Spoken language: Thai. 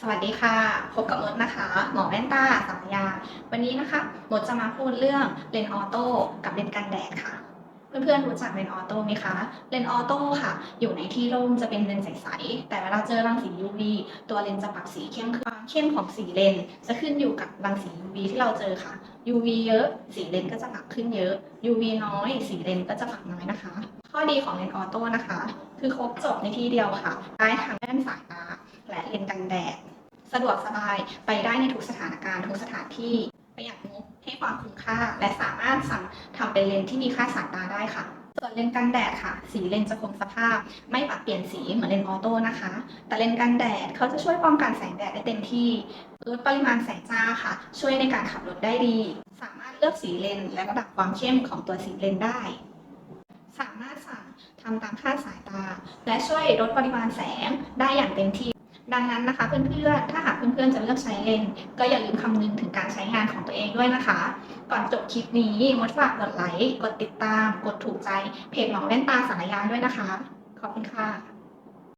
สวัสดีค่ะ พบกับมดนะคะ หมอแว่นตาสัมยา วันนี้นะคะมดจะมาพูดเรื่องเลนส์ออโต้กับเลนส์กันแดดค่ะ เพื่อนๆรู้จักเลนส์ออโต้ไหมคะ เลนส์ออโต้ค่ะ อยู่ในที่ร่มจะเป็นเลนส์ใสๆ แต่เวลาเจอรังสี UV ตัวเลนส์จะปรับสีเข้มขึ้นความเข้มของสีเลนส์จะขึ้นอยู่กับรังสี UV ที่เราเจอค่ะ UV เยอะ สีเลนส์ก็จะปรับขึ้นเยอะ UV น้อย สีเลนส์ก็จะปรับน้อยนะคะ ข้อดีของเลนส์ออโต้นะคะ คือครบจบในที่เดียวค่ะ ได้ทั้งแว่นสายตาและเลนส์กันแดดะดวกสบายไปได้ในทุกสถานการณ์ทุกสถานที่ประหยัดงบให้ความคุ้มค่า และสามารถสั่งทำเป็นเลนที่มีค่าสายตาได้ค่ะส่วนเลนกันแดดค่ะ สีเลนจะคงสภาพ ไม่ปรับเปลี่ยนสีเหมือนเลนออโต้นะคะ แต่เลนกันแดดเขาจะช่วยป้องกันแสงแดดได้เต็มที่ลดปริมาณแสงจ้าค่ะ ช่วยในการขับรถได้ดี สามารถเลือกสีเลนและระดับความเข้มของตัวสีเลนได้ สามารถสั่งทำตามค่าสายตา และช่วยลดปริมาณแสงได้อย่างเต็มที่ ดังนั้นนะคะเพื่อนๆ ถ้าหากเพื่อนๆ จะเลือกใช้เลนก็อย่าลืมคำนึงถึงการใช้งานของตัวเองด้วยนะคะ ก่อนจบคลิปนี้มดฝากกดไลค์ กดติดตาม กดถูกใจ เพจหมอแว่นตาสารยานด้วยนะคะ ขอบคุณค่ะ